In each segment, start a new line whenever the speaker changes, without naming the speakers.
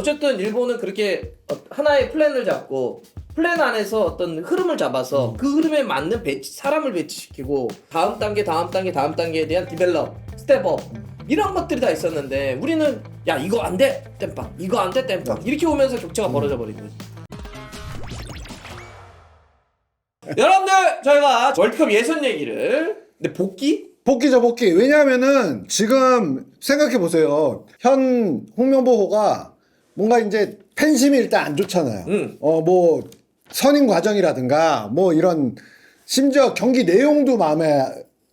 어쨌든 일본은 그렇게 어- 하나의 플랜을 잡고 플랜 안에서 어떤 흐름을 잡아서 그 흐름에 맞는 배치, 사람을 배치시키고 다음 단계 다음 단계 다음 단계에 대한 디벨롭 스텝업 이런 것들이 다 있었는데 우리는 야 이거 안 돼 땜빵. 이거 안 돼 땜빵. 이렇게 오면서 격차가 벌어져 버린 거지. 여러분들 저희가 월드컵 예선 얘기를 근데 복귀?
복귀죠 복귀. 왜냐하면은 지금 생각해 보세요. 현 홍명보호가 뭔가 이제 팬심이 일단 안 좋잖아요
음.
어뭐 선임 과정이라든가 뭐 이런 심지어 경기 내용도 마음에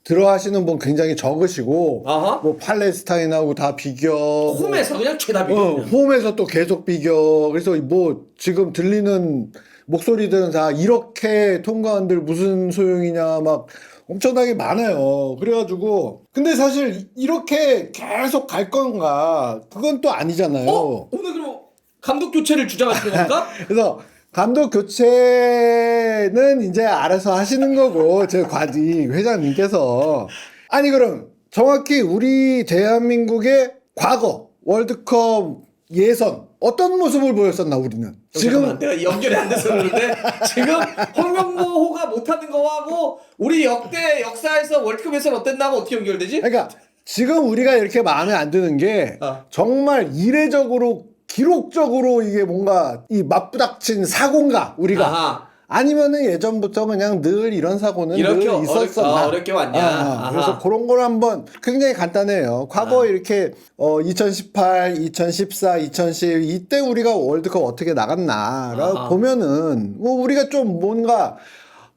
들어 하시는 분 굉장히 적으시고
아하
뭐 팔레스타인하고 다 비교 뭐
홈에서 그냥 죄다 비교
어, 홈에서 또 계속 비교. 그래서 뭐 지금 들리는 목소리들은 다 이렇게 통과한들 무슨 소용이냐 막 엄청나게 많아요. 그래가지고 근데 사실 이렇게 계속 갈 건가 그건 또 아니잖아요.
어? 오늘 그럼 감독 교체를 주장하시는 건가?
그래서 감독 교체는 이제 알아서 하시는 거고 제 과지 회장님께서 아니 그럼 정확히 우리 대한민국의 과거 월드컵 예선 어떤 모습을 보였었나 우리는
지금
지금
내가 연결이 안 돼서 그러는데 지금 홍명보호가 못하는 거하고 우리 역대 역사에서 월드컵에서는 어땠나고 어떻게 연결되지?
그러니까 지금 우리가 이렇게 마음에 안 드는 게
어.
정말 이례적으로 기록적으로 이게 뭔가 이 맞부닥친 사고인가 우리가
아하.
아니면은 예전부터 그냥 늘 이런 사고는
이렇게
늘
어렵-
있었었나
아, 어렵 게 왔냐. 아하.
그래서 그런 걸 한번 굉장히 간단해요 과거 이렇게 어 2018, 2014, 2010 이때 우리가 월드컵 어떻게 나갔나라고
아하.
보면은 뭐 우리가 좀 뭔가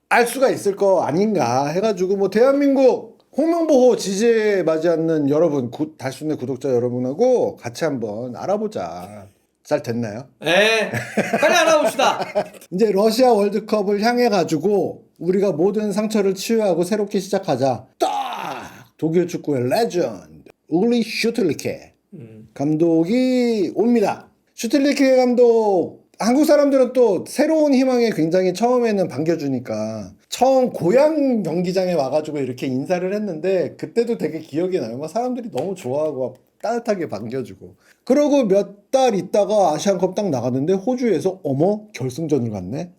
알 수가 있을 거 아닌가 해가지고 뭐 대한민국 홍명보호 지지에 맞지 않는 여러분 구, 달순의 구독자 여러분하고 같이 한번 알아보자 잘 됐나요?
에 빨리 알아봅시다.
이제 러시아 월드컵을 향해 가지고 우리가 모든 상처를 치유하고 새롭게 시작하자. 딱 독일 축구의 레전드 울리 슈틀리케
음.
감독이 옵니다. 슈틀리케 감독 한국 사람들은 또 새로운 희망에 굉장히 처음에는 반겨주니까 처음 고향 경기장에 와가지고 이렇게 인사를 했는데 그때도 되게 기억이 나요. 막 사람들이 너무 좋아하고 따뜻하게 반겨주고 그러고 몇 달 있다가 아시안컵 딱 나갔는데 호주에서 어머 결승전을 갔네.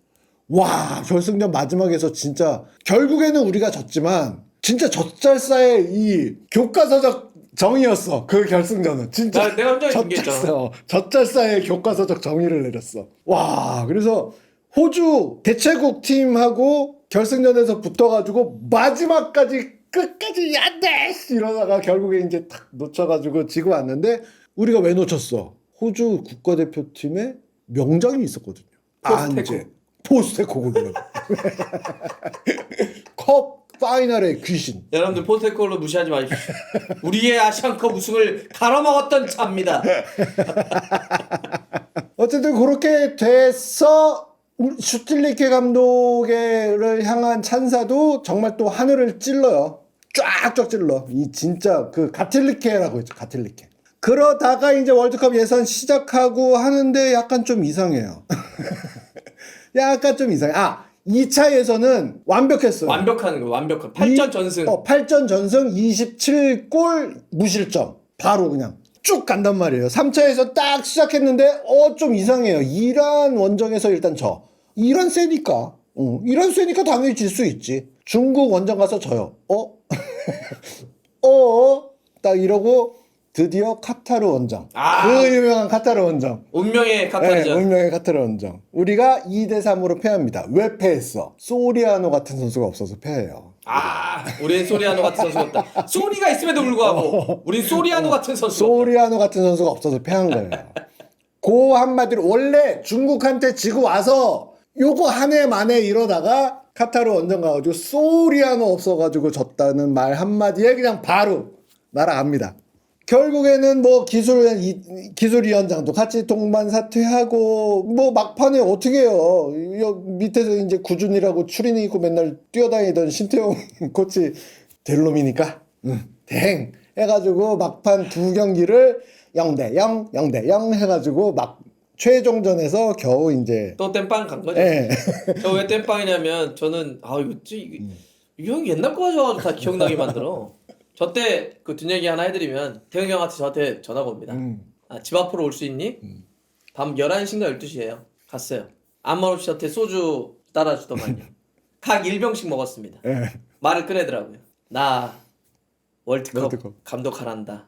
와 결승전 마지막에서 진짜 결국에는 우리가 졌지만 진짜 젖잘싸의 이 교과서적 정의였어 그 결승전은 진짜
나- 내가 혼자.
젖잘싸 교과서의 교과서적 정의를 내렸어 와 그래서 호주 대체국 팀하고 결승전에서 붙어가지고 마지막까지 끝까지 야대 이러다가 결국에 이제 탁 놓쳐가지고 지고 왔는데 우리가 왜 놓쳤어 호주 국가대표팀에 명장이 있었거든요. 안제 포스테코 골르컵 파이널의 귀신
여러분들 포스테콜로 무시하지 마십시오. 우리의 아시안컵 우승을 갈아먹었던 차입니다.
어쨌든 그렇게 돼서 슈틸리케 감독을 향한 찬사도 정말 또 하늘을 찔러요. 쫙쫙 찔러. 이 진짜 그 가틸리케라고 했죠. 가틸리케. 그러다가 이제 월드컵 예선 시작하고 하는데 약간 좀 이상해요. 약간 좀 이상해. 아, 2차 예선은 완벽했어요.
완벽한 거 완벽한 8전
이-
전승.
어, 8전 전승 27골 무실점. 바로 그냥 쭉 간단 말이에요. 3차에서 딱 시작했는데 어 좀 이상해요. 이란 원정에서 일단 져. 이란 세니까. 어, 이란 세니까 당연히 질 수 있지. 중국 원정 가서 져요. 어? 어? 딱 이러고 드디어 카타르 원정.
아.
그 유명한 카타르 원정.
운명의
네,
카타르전.
운명의 카타르 원정. 우리가 2대 3으로 패합니다. 왜 패했어? 소리아노 같은 선수가 없어서 패해요.
아, 우린 소리아노 같은 선수 없다. 소니가 있음에도 불구하고 우린 소리아노 같은 선수. 없다.
소리아노 같은 선수가 없어서 패한 거예요. 그 한마디로 원래 중국한테 지고 와서 요거 한 해 만에 이러다가 카타르 원정 가가지고 소리아노 없어가지고 졌다는 말 한마디에 그냥 바로 날아갑니다. 결국에는 뭐 기술 이- 기술위원장도 같이 동반 사퇴하고 뭐 막판에 어떻게 해요? 여- 밑에서 이제 구준이라고 추리닝 입고 맨날 뛰어다니던 신태용 코치 될 놈이니까 응, 댕 해가지고 막판 두 경기를 0대 0, 0대 0 해가지고 막 최종전에서 겨우 이제
또 땜빵 간 거죠.
예.
저왜 땜빵이냐면 저는 아 이거 찌 이거, 이거 형 옛날 거 가져와가지고 다 기억나게 만들어. 저 때 그 뒷 얘기 하나 해드리면 태영 형한테 저한테 전화가 옵니다.
음.
아, 집 앞으로 올 수 있니? 밤 11시인가 12시에요. 갔어요. 아마르시한테 소주 따라주더만요. 각 1병씩 먹었습니다.
예.
말을 꺼내더라고요. 나 월드컵,
월드컵.
감독하란다.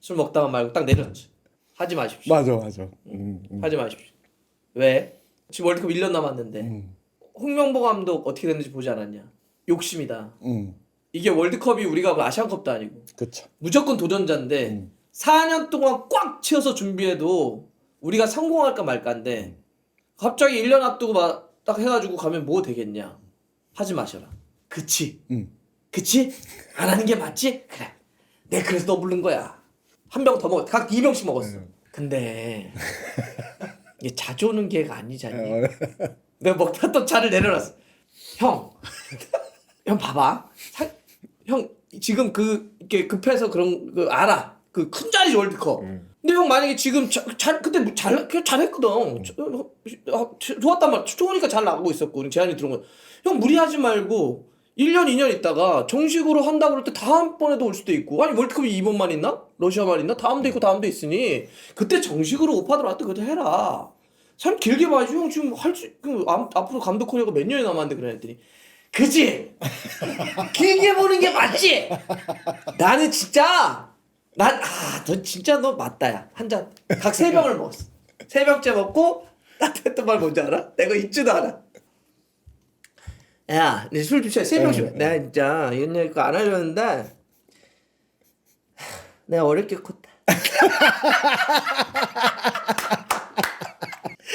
술 먹다가 말고 딱 내렸죠. 하지 마십시오.
맞아 맞아. 음, 음.
하지 마십시오. 왜? 지금 월드컵 1년 남았는데
음.
홍명보 감독 어떻게 됐는지 보지 않았냐? 욕심이다.
음.
이게 월드컵이 우리가 뭐 아시안컵도 아니고
그쵸.
무조건 도전자인데
음.
4년 동안 꽉 채워서 준비해도 우리가 성공할까 말까인데 갑자기 1년 앞두고 막 딱 해가지고 가면 뭐 되겠냐? 하지 마셔라. 그치?
음.
그치? 안 하는 게 맞지? 그래. 내 그래서 너 부른 거야. 한 병 더 먹었. 각 2병씩 먹었어.
음.
근데 이게 자주 오는 기회가 아니잖니.
어,
내가 먹다 또 차를 내려놨어. 형, 형 봐봐. 사- 형 지금 그 이렇게 급해서 그런 그 알아. 그 큰 자리 월드컵.
음.
근데 형 만약에 지금 자, 잘 그때 뭐 잘 그냥 잘했거든. 저- 어, 좋았단 말. 좋으니까 잘 나가고 있었고 우리 제안이 들어온 거. 형 무리하지 말고 1년 2년 있다가 정식으로 한다고 그럴 때 다음번에도 올 수도 있고 아니 월드컵이 이번만 있나? 러시아만 있나? 다음도 있고 다음도 있으니 그때 정식으로 오파 들어왔다 그때 해라. 참 길게 봐야지 형 지금 할수 그, 앞- 앞으로 감독 커리어가 몇 년이 남았는데 그래 했더니 그지? 길게 보는 게 맞지? 나는 진짜 난 아 너 진짜 너 맞다야. 한 잔. 각 세 병을 먹었어. 세 병째 먹고 따뜻했던 말 뭔지 알아? 내가 잊지도 않아. 야 내술 주셔. 세 병씩 내가 진짜 옛날에 그거 안 하려는데 하, 내가 어렵게 컸다.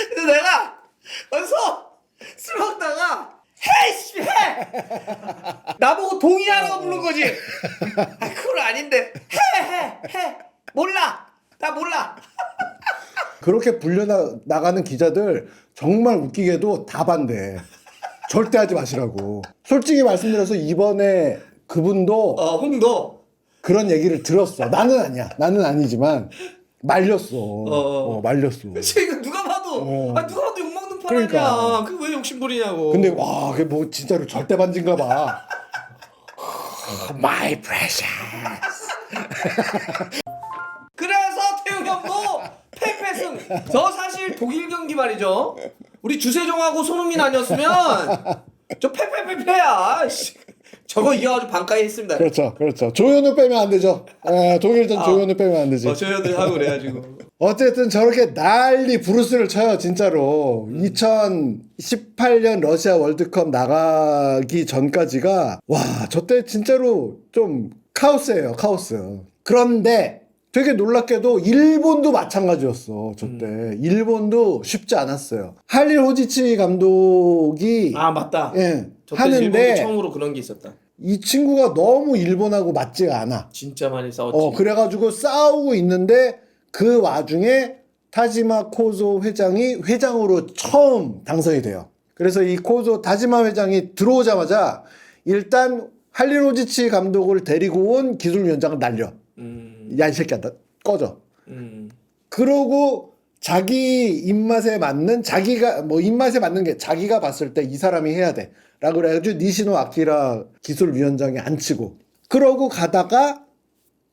그래서 내가 어서 술 먹다가 해씨 해 나보고 동의하라고 부른 거지 아 그건 아닌데 해 해 해 몰라 나 몰라
그렇게 불려 나가는 기자들 정말 웃기게도 다 반대. 절대 하지 마시라고. 솔직히 말씀드려서 이번에 그분도
어 홍도
그런 얘기를 들었어. 나는 아니야. 나는 아니지만 말렸어. 어, 말렸어.
지금 누가 봐도
어.
아 누가 봐도 욕먹는
그러니까.
판이야 그왜 욕심 부리냐고
근데 와, 그게 뭐 진짜로 절대 반지인가 봐. My precious.
그래서 태용 형도 패패승. 저 사실 독일 경기 말이죠. 우리 주세종하고 손흥민 아니었으면 저 패패패패야. 씨. 저거 이겨가지고 반가이 했습니다.
그렇죠, 그렇죠. 조현우 빼면 안 되죠. 에, 독일전 조현우 빼면 안 되지.
어, 저희들 하고 그래가지고.
어쨌든 저렇게 난리 부르스를 쳐요 진짜로 2018년 러시아 월드컵 나가기 전까지가 와 저 때 진짜로 좀 카오스예요 카오스 그런데 되게 놀랍게도 일본도 마찬가지였어 저때 일본도 쉽지 않았어요 할릴 호지치 감독이
아 맞다.
예, 하는데
처음으로 그런 게 있었다.
이 친구가 너무 일본하고 맞지가 않아
진짜 많이 싸웠지.
어, 그래가지고 싸우고 있는데 그 와중에 타지마 코조 회장이 회장으로 처음 당선이 돼요. 그래서 이 코조 타지마 회장이 들어오자마자 일단 할리로지치 감독을 데리고 온 기술위원장을 날려.
음,
야, 이 새끼야, 나 꺼져.
음,
그러고 자기 입맛에 맞는 자기가 뭐 입맛에 맞는 게 자기가 봤을 때 이 사람이 해야 돼. 라고 그래가지고 니시노 아키라 기술위원장이 앉히고 그러고 가다가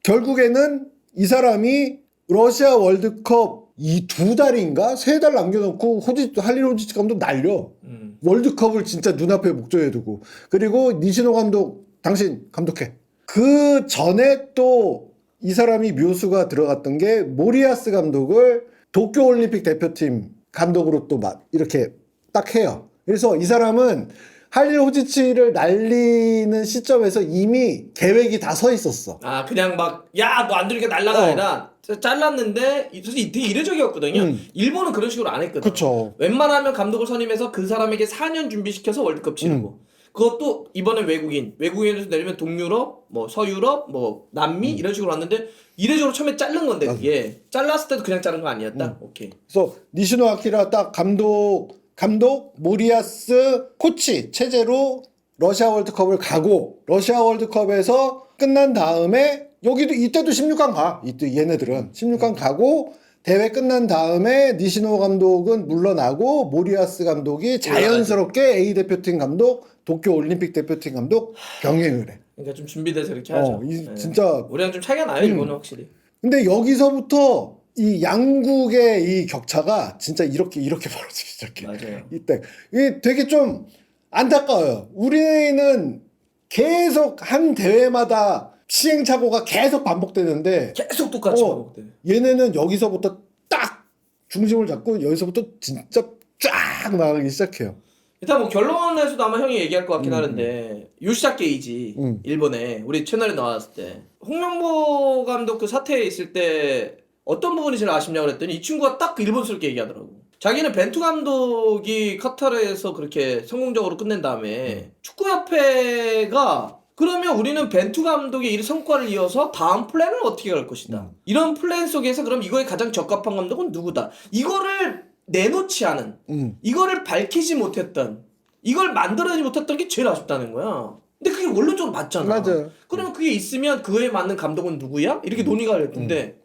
결국에는 이 사람이 러시아 월드컵 이 두 달인가 세 달 남겨놓고 호지 할릴 호지치 감독 날려
음.
월드컵을 진짜 눈앞에 목조에 두고 그리고 니시노 감독 당신 감독해 그 전에 또 이 사람이 묘수가 들어갔던 게 모리아스 감독을 도쿄올림픽 대표팀 감독으로 또 막 이렇게 딱 해요 그래서 이 사람은 할릴 호지치를 날리는 시점에서 이미 계획이 다 서 있었어
아 그냥 막 야 너 안 들으니까 날라가
어.
아니라 잘랐는데 이- 솔직히 되게 이례적이었거든요.
음.
일본은 그런 식으로 안 했거든.
그쵸
웬만하면 감독을 선임해서 그 사람에게 4년 준비시켜서 월드컵 치르고
음.
그것도 이번엔 외국인 외국인에서 내리면 동유럽 뭐 서유럽 뭐 남미 이런 식으로 왔는데 이례적으로 처음에 자른 건데 그게. 잘랐을 때도 그냥 자른 거 아니었다? 오케이.
그래서 니시노 아키라 딱 감독 감독 모리아스 코치 체제로 러시아 월드컵을 가고 러시아 월드컵에서 끝난 다음에 여기도 이때도 16강 가. 이때 얘네들은 16강 가고 대회 끝난 다음에 니시노 감독은 물러나고 모리아스 감독이 자연스럽게 A 대표팀 감독 도쿄 올림픽 대표팀 감독 병행을 해.
그러니까 좀 준비돼서 이렇게 하죠
어, 이
네.
진짜
우리랑 좀 차이가 나요 일본은 확실히
근데 여기서부터 이 양국의 이 격차가 진짜 이렇게 이렇게 벌어지기 시작해.
맞아요.
이때 이게 되게 좀 안타까워요. 우리는 계속 한 대회마다 시행착오가 계속 반복되는데
계속 똑같이
어.
반복돼.
얘네는 여기서부터 딱 중심을 잡고 여기서부터 진짜 쫙 나가기 시작해요.
일단 뭐 결론에서도 아마 형이 얘기할 것 같긴 하는데 요시다 게이지
음.
일본에 우리 채널에 나왔을 때 홍명보 감독 그 사태에 있을 때 어떤 부분이 제일 아쉽냐고 그랬더니 이 친구가 딱 일본스럽게 얘기하더라고. 자기는 벤투 감독이 카타르에서 그렇게 성공적으로 끝낸 다음에 축구협회가 그러면 우리는 벤투 감독의 이 성과를 이어서 다음 플랜을 어떻게 갈 것이다. 이런 플랜 속에서 그럼 이거에 가장 적합한 감독은 누구다. 이거를 내놓지 않은
음.
이거를 밝히지 못했던 이걸 만들어내지 못했던 게 제일 아쉽다는 거야. 근데 그게 원론적으로 맞잖아.
맞아요.
그러면 그게 있으면 그에 맞는 감독은 누구야? 이렇게 논의가 될 텐데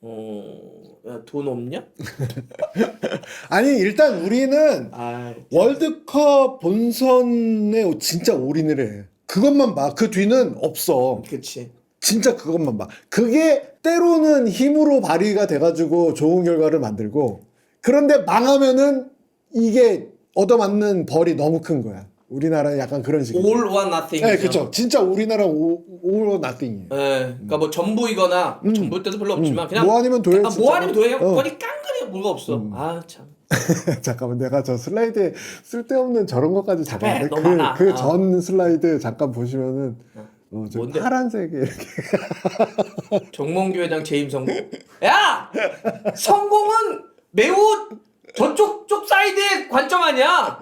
어... 야, 돈 없냐?
아니 일단 우리는
아,
월드컵 본선에 진짜 올인을 해. 그것만 봐. 그 뒤는 없어.
그치.
진짜 그것만 봐. 그게 때로는 힘으로 발휘가 돼가지고 좋은 결과를 만들고 그런데 망하면은 이게 얻어맞는 벌이 너무 큰 거야. 우리나라는 약간 그런 식이에요.
all or nothing.
네, 그렇죠. 진짜 우리나라 오, all or nothing이에요.
네, 그러니까 뭐 전부이거나
음.
전부일 때도 별로 없지만 그냥
뭐 아니면 도예.
아, 뭐 아니면 도예
어. 음.
거니 깡그리 뭐가 없어. 아 참.
잠깐만 내가 저 슬라이드에 쓸데없는 저런 것까지 잡았는데
너무 많아.
그
어.
전 슬라이드 잠깐 보시면은 어, 저
뭔데?
파란색에 이렇게
정몽규 회장 재임 성공. 야! 성공은 매우 저쪽 쪽 사이드의 관점 아니야.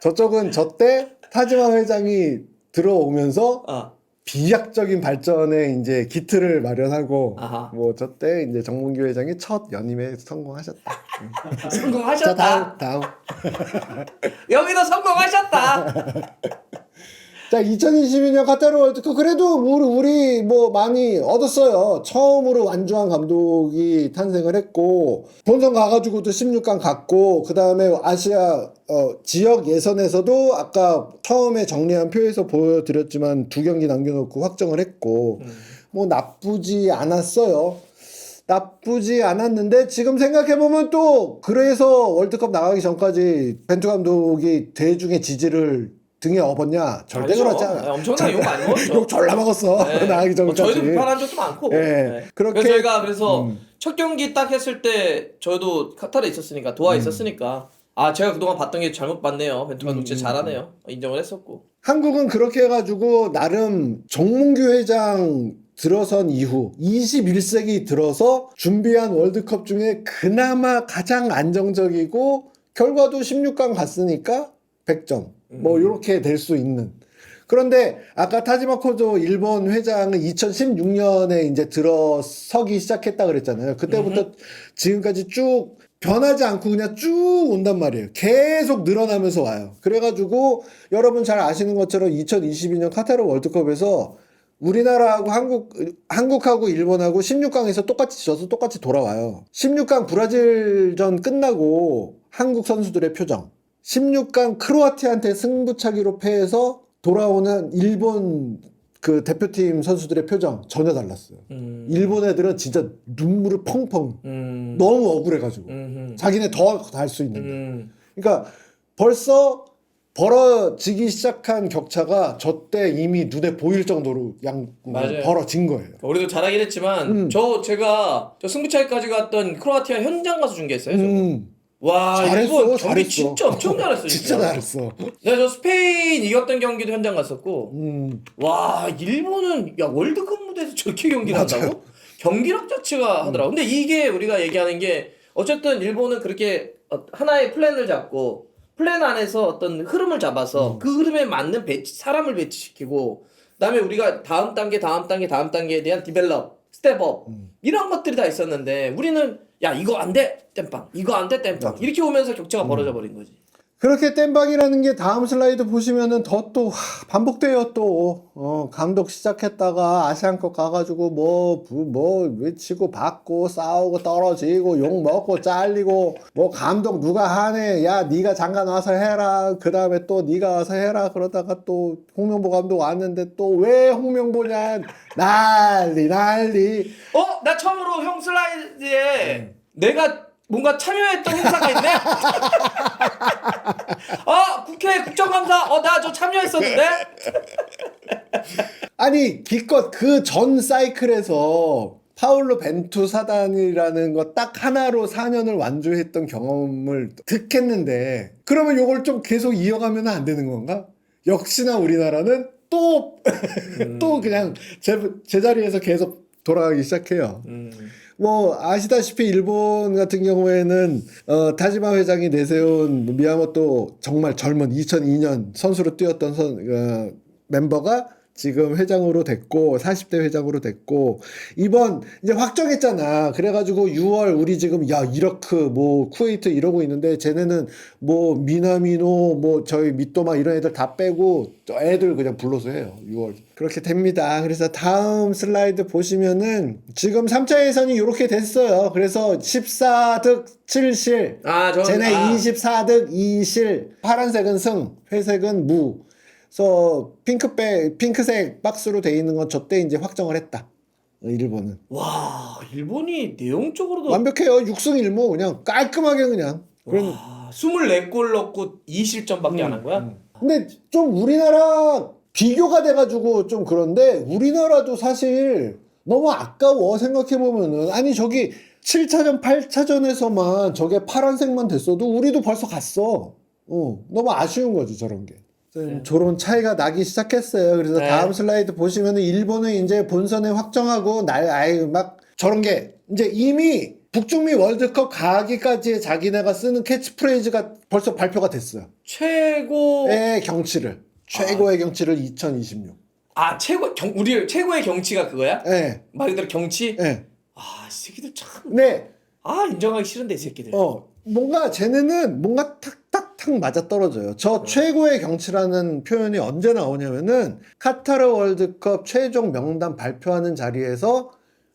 저쪽은 저때 타지마 회장이 들어오면서
아,
비약적인 발전에 이제 기틀을 마련하고
아하.
뭐 저 때 이제 정문규 회장이 첫 연임에 성공하셨다. 자
성공하셨다.
다음 다음.
여기도 성공하셨다.
자 2022년 카타르 월드컵 그래도 우리, 우리 뭐 많이 얻었어요. 처음으로 완주한 감독이 탄생을 했고 본선 가가지고도 16강 갔고 그 다음에 아시아 어, 지역 예선에서도 아까 처음에 정리한 표에서 보여드렸지만 두 경기 남겨놓고 확정을 했고 뭐 나쁘지 않았어요. 나쁘지 않았는데 지금 생각해보면 또 그래서 월드컵 나가기 전까지 벤투 감독이 대중의 지지를 등에 업었냐 절대
아니죠.
그렇지 않아.
네, 엄청난 욕 많이 먹었죠.
욕 졸라 먹었어
네.
나가기
뭐
전까지.
저희도 비판한 적도 많고.
예,
네.
그렇게-
그래서 저희가 그래서
음.
첫 경기 딱 했을 때 저도 카타르에 있었으니까 도하
음.
있었으니까 아 제가 그동안 봤던 게 잘못 봤네요. 벤투 감독
음,
진짜 잘하네요. 인정을 했었고.
한국은 그렇게 해가지고 나름 정문규 회장 들어선 이후 21세기 들어서 준비한 월드컵 중에 그나마 가장 안정적이고 결과도 16강 갔으니까 100점 뭐 이렇게 될 수 있는 그런데 아까 타지마 코조 일본 회장은 2016년에 이제 들어서기 시작했다 그랬잖아요. 그때부터 지금까지 쭉 변하지 않고 그냥 쭉 온단 말이에요. 계속 늘어나면서 와요. 그래가지고 여러분 잘 아시는 것처럼 2022년 카타르 월드컵에서 우리나라하고 한국, 한국하고 일본하고 16강에서 똑같이 져서 똑같이 돌아와요. 16강 브라질전 끝나고 한국 선수들의 표정. 16강 크로아티아한테 승부차기로 패해서 돌아오는 일본 그 대표팀 선수들의 표정 전혀 달랐어요.
음.
일본 애들은 진짜 눈물을 펑펑
음.
너무 억울해가지고
음.
자기네 더 할 수 있는데
음.
그러니까 벌써 벌어지기 시작한 격차가 저 때 이미 눈에 보일 정도로 양
맞아요.
벌어진 거예요.
우리도 잘하긴 했지만
음.
저 제가 저 승부차기까지 갔던 크로아티아 현장 가서 중계했어요. 저.
음,
와
잘했어,
일본 경기
잘했어.
진짜 엄청 잘했어.
진짜 잘했어.
내가 저 스페인 이겼던 경기도 현장 갔었고
음,
와 일본은 야 월드컵 무대에서 저렇게 경기를 한다고? 경기력 자체가 하더라고. 근데 이게 우리가 얘기하는 게 어쨌든 일본은 그렇게 어, 하나의 플랜을 잡고 플랜 안에서 어떤 흐름을 잡아서 그 흐름에 맞는 배치, 사람을 배치시키고 그다음에 우리가 다음 단계 다음 단계 다음 단계에 대한 디벨롭 스텝업 이런 것들이 다 있었는데 우리는 야 이거 안 돼? 땜빵. 이거 안 돼? 땜빵. 이렇게 오면서 격차가 벌어져 버린 거지.
그렇게 땜박이라는 게 다음 슬라이드 보시면은 더 또 반복돼요 또. 어, 감독 시작했다가 아시안컵 가가지고 뭐뭐 외치고 받고 싸우고 떨어지고 욕 먹고 잘리고 뭐 감독 누가 하네. 야 네가 잠깐 와서 해라. 그 다음에 또 네가 와서 해라. 그러다가 또 홍명보 감독 왔는데 또 왜 홍명보냐? 난리 난리.
어? 나 처음으로 형 슬라이드에 내가 뭔가 참여했던 행사가 있네? 아 국회 국정감사 어 나 저 참여했었는데?
아니 기껏 그 전 사이클에서 파울로 벤투 사단이라는 거 딱 하나로 4년을 완주했던 경험을 득했는데 그러면 요걸 좀 계속 이어가면 안 되는 건가? 역시나 우리나라는 또 또 그냥 제, 제자리에서 계속 돌아가기 시작해요.
음.
뭐 아시다시피 일본 같은 경우에는 어, 타지마 회장이 내세운 미야모토 정말 젊은 2002년 선수로 뛰었던 선, 어, 멤버가 지금 회장으로 됐고 40대 회장으로 됐고 이번 이제 확정했잖아. 그래가지고 6월 우리 지금 야 이라크 뭐 쿠웨이트 이러고 있는데 쟤네는 뭐 미나미노 뭐 저희 미토마 이런 애들 다 빼고 저 애들 그냥 불러서 해요. 6월 그렇게 됩니다. 그래서 다음 슬라이드 보시면은 지금 3차 예선이 이렇게 됐어요. 그래서 14득 7실
아, 저
쟤네
아,
24득 2실 파란색은 승 회색은 무 그래서 핑크백 핑크색 박스로 돼 있는 건 저때 이제 확정을 했다. 어, 일본은.
와 일본이 내용적으로도
완벽해요. 6승 1무 그냥 깔끔하게 그냥. 그런
와, 24골 넣고 2실점밖에 안 한 거야?
근데 좀 우리나라 비교가 돼가지고 좀 그런데 우리나라도 사실 너무 아까워 생각해보면은. 아니 저기 7차전 8차전에서만 저게 파란색만 됐어도 우리도 벌써 갔어. 어, 너무 아쉬운 거지 저런 게 좀 저런 차이가 나기 시작했어요 그래서
네.
다음 슬라이드 보시면은 일본은 이제 본선에 확정하고 날 아예 막 저런 게 이제 이미 북중미 월드컵 가기까지 자기네가 쓰는 캐치프레이즈가 벌써 발표가 됐어요
최고
의 경치를 최고의 경치를 2026.
아 최고 경 우리 최고의 경치가 그거야?
예.
말 그대로 경치?
예.
아, 이 새끼들 참.
네.
아, 인정하기 싫은데 이 새끼들.
어 뭔가 쟤네는 뭔가 탁 탁탁 맞아 떨어져요. 저 최고의 경치라는 표현이 언제 나오냐면은 카타르 월드컵 최종 명단 발표하는 자리에서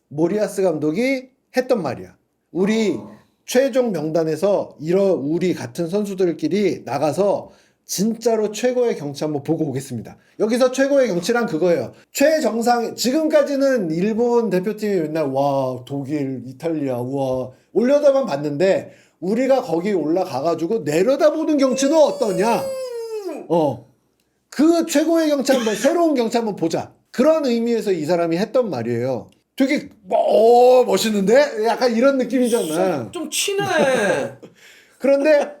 모리아스 감독이 했던 말이야. 우리 최종 명단에서 이런 우리 같은 선수들끼리 나가서 진짜로 최고의 경치 한번 보고 오겠습니다. 여기서 최고의 경치란 그거예요. 최정상 지금까지는 일본 대표팀이 맨날 와 독일, 이탈리아 와 올려다만 봤는데 우리가 거기 올라가가지고 내려다보는 경치는 어떠냐? 어. 그 최고의 경치 한번 새로운 경치 한번 보자. 그런 의미에서 이 사람이 했던 말이에요. 되게 뭐 어, 멋있는데 약간 이런 느낌이잖아.
좀 치네.
그런데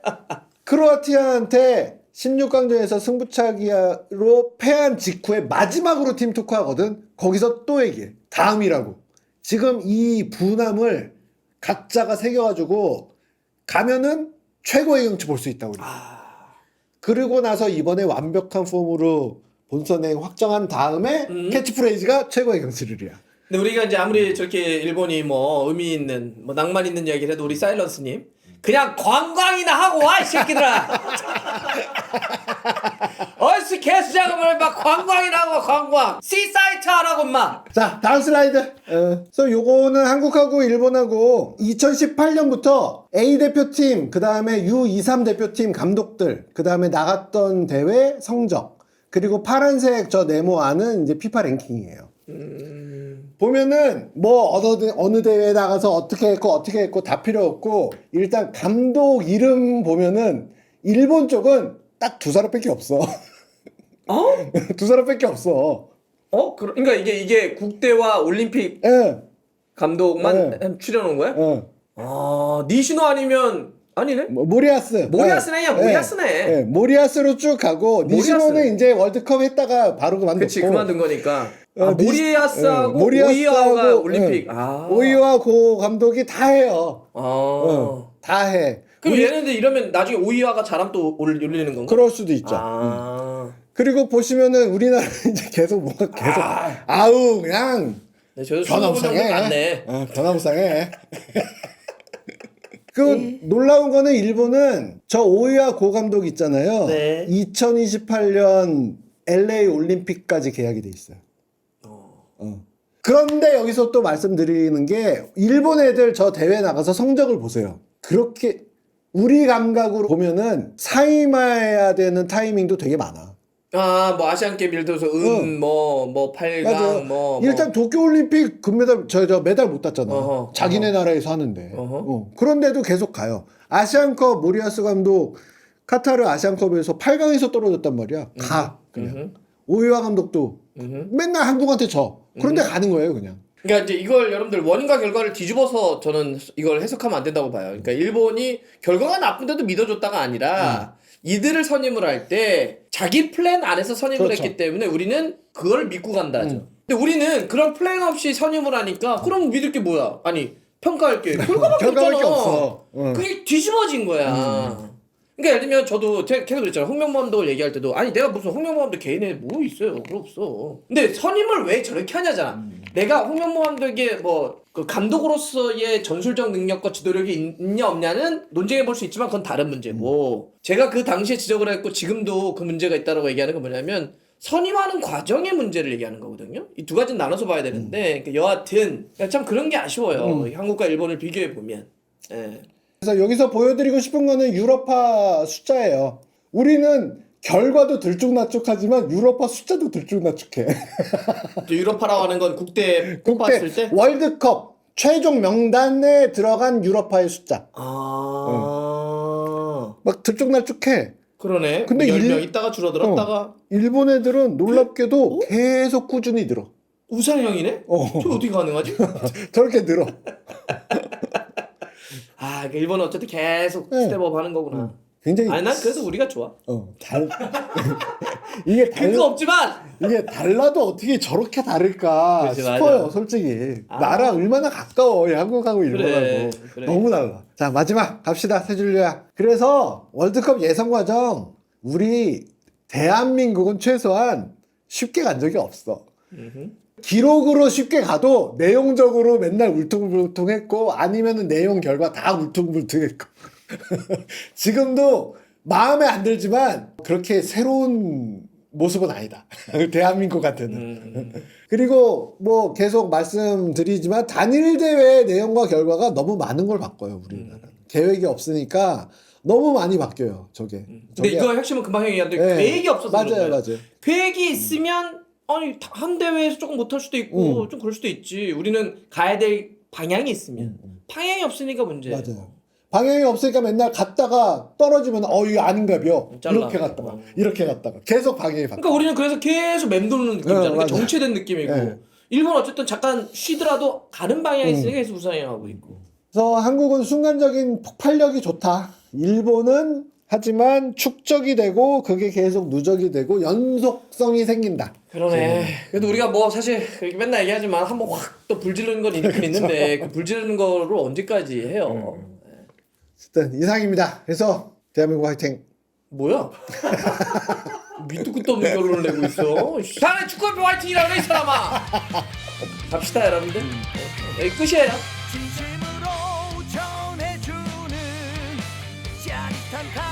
크로아티아한테 16강전에서 승부차기로 패한 직후에 마지막으로 팀 토크하거든. 거기서 또 얘기해. 다음이라고. 지금 이 분함을 각자가 새겨가지고 가면은 최고의 경치 볼 수 있다 우리.
아,
그리고 나서 이번에 완벽한 폼으로 본선에 확정한 다음에
음.
캐치프레이즈가 최고의 경치를이야.
근데 우리가 이제 아무리 저렇게 일본이 뭐 의미 있는 뭐 낭만 있는 이야기를 해도 우리 사일런스님 그냥 관광이나 하고 와 이 새끼들아. 어이씨 개수 작업을 막 관광이나 하고 관광 시사이트 하라고 막.
자, 다음 슬라이드. 어, 그래서 요거는 한국하고 일본하고 2018년부터 A 대표팀, 그 다음에 U23 대표팀 감독들, 그 다음에 나갔던 대회 성적, 그리고 파란색 저 네모안은 이제 피파 랭킹이에요. 보면은 뭐 어느, 대- 어느 대회에 나가서 어떻게 했고 어떻게 했고 다 필요 없고 일단 감독 이름 보면은 일본 쪽은 딱 두 사람밖에 없어.
어?
두 사람밖에 없어.
어? 그러- 그러니까 이게 이게 국대와 올림픽
예,
감독만
네.
출연한 거야?
어.
아 니시노 아니면 아니네?
뭐, 모리아스.
모리아스네, 야,
예,
모리아스네.
예, 모리아스로 쭉 가고. 니시노는 이제 월드컵 했다가 바로 그만뒀고.
그치 그만둔 거니까.
어,
아,
니시-
모리아스하고
예, 모리아스하고,
오이와가 올림픽.
예.
아.
오이와 고 감독이 다 해요.
아.
어, 다 해.
그럼 얘네들 이러면 나중에 오이와가 잘하면 또 올- 올리는 건가?
그럴 수도 있죠.
아.
그리고 보시면은 우리나라 이제 계속 뭔가 계속 아. 우 그냥
네, 저도
변화무쌍해.
맞네.
어, 변화무쌍해. 그
예.
놀라운 거는 일본은 저 오이와 고 감독 있잖아요.
네.
2028년 LA 올림픽까지 계약이 돼 있어요.
어.
어. 그런데 여기서 또 말씀드리는 게 일본 애들 저 대회 나가서 성적을 보세요. 그렇게 우리 감각으로 보면은 사임해야 되는 타이밍도 되게 많아.
아, 뭐 아시안 게임 예를 들어서 은, 뭐, 뭐 8강,
맞아.
뭐, 뭐.
일단 도쿄올림픽 금메달 저, 저 메달 못 땄잖아.
어허,
자기네 나라에서 하는데.
어허.
어. 그런데도 계속 가요. 아시안컵 모리아스 감독 카타르 아시안컵에서 8강에서 떨어졌단 말이야. 가 그냥.
음흠,
오이와 감독도
음흠.
맨날 한국한테 져. 그런데 가는 거예요 그냥.
그러니까 이제 이걸 여러분들 원인과 결과를 뒤집어서 저는 이걸 해석하면 안 된다고 봐요. 그러니까 일본이 결과가 나쁜데도 믿어줬다가 아니라 이들을 선임을 할 때 자기 플랜 안에서 선임을
그렇죠.
했기 때문에 우리는 그걸 믿고 간다죠.
음.
근데 우리는 그런 플랜 없이 선임을 하니까 그럼 믿을 게 뭐야? 아니 평가할 게 결과밖에,
결과밖에
없잖아.
없어. 응.
그게 뒤집어진 거야. 그러니까 예를 들면 저도 제가 계속 그랬잖아요. 홍명보 감독을 얘기할 때도 아니 내가 무슨 홍명보 감독 개인에 뭐 있어요. 그거 없어. 근데 선임을 왜 저렇게 하냐잖아. 내가 홍명보 감독의 뭐 그 감독으로서의 전술적 능력과 지도력이 있- 있냐 없냐는 논쟁해 볼 수 있지만 그건 다른 문제고 제가 그 당시에 지적을 했고 지금도 그 문제가 있다고 얘기하는 건 뭐냐면 선임하는 과정의 문제를 얘기하는 거거든요. 이 두 가지는 나눠서 봐야 되는데 그러니까 여하튼 그러니까 참 그런 게 아쉬워요. 한국과 일본을 비교해 보면. 예.
그래서 여기서 보여드리고 싶은 거는 유럽파 숫자예요. 우리는 결과도 들쭉날쭉하지만 유럽파 숫자도 들쭉날쭉해.
또 유럽파라고 하는 건 국대
국대
뽑았을 때
월드컵 최종 명단에 들어간 유럽파의 숫자
아.
막 들쭉날쭉해.
그러네.
근데
근데 10명
일-
있다가 줄어들었다가
일본 애들은 놀랍게도 계속 꾸준히 늘어.
우상형이네?
어.
저 어떻게 가능하지?
저렇게 늘어.
아, 그 일본은 어쨌든 계속
네.
스텝업 하는 거구나.
굉장히
아니, 난 그래서 우리가 좋아.
어, 달 이게 달
근거 없지만
이게 달라도 어떻게 저렇게 다를까
그치, 맞아.
싶어요, 솔직히.
아.
나랑 얼마나 가까워, 이 한국하고 일본하고.
그래.
너무 달라. 자, 마지막 갑시다, 세줄리아. 그래서 월드컵 예선 과정, 우리 대한민국은 최소한 쉽게 간 적이 없어.
음흠.
기록으로 쉽게 가도 내용적으로 맨날 울퉁불퉁했고 아니면은 내용 결과 다 울퉁불퉁했고 지금도 마음에 안 들지만 그렇게 새로운 모습은 아니다. 대한민국한테는
음,
그리고 뭐 계속 말씀드리지만 단일 대회 내용과 결과가 너무 많은 걸 바꿔요 우리나라 는. 계획이 없으니까 너무 많이 바뀌어요 저게.
근데
저게-
이거 핵심은 금방 얘기했는데
네.
계획이 없어서
맞아요. 맞아요.
계획이 있으면 아니 다- 한 대회에서 조금 못할 수도 있고 좀 그럴 수도 있지. 우리는 가야 될 방향이 있으면. 방향이 없으니까 문제.
맞아요. 방향이 없으니까 맨날 갔다가 떨어지면 어 이거 아닌가 벼
잘라.
이렇게 갔다가
어.
이렇게 갔다가 계속 방향이 바뀌어.
그러니까 우리는 그래서 계속 맴도는 느낌이잖아.
네,
그러니까
맞아요.
정체된 느낌이고.
네.
일본 어쨌든 잠깐 쉬더라도 가는 방향이
음.
있으니까 계속 우상향하고 있고.
그래서 한국은 순간적인 폭발력이 좋다. 일본은 하지만 축적이 되고 그게 계속 누적이 되고 연속성이 생긴다.
그러네. 그래도 우리가 뭐 사실 그렇게 맨날 얘기하지만 한번 확 또 불지르는 건 있긴 있는데 그 불지르는 거를 언제까지 해요?
어쨌든 이상입니다. 그래서 대한민국 화이팅.
뭐야? 밑도 끝도 없는 결론을 내고 있어. 다음에 축구협회 화이팅이라 그래 이 사람아. 갑시다 여러분들. 여기 끝이에요.
진심으로 전해주는 짜릿한 가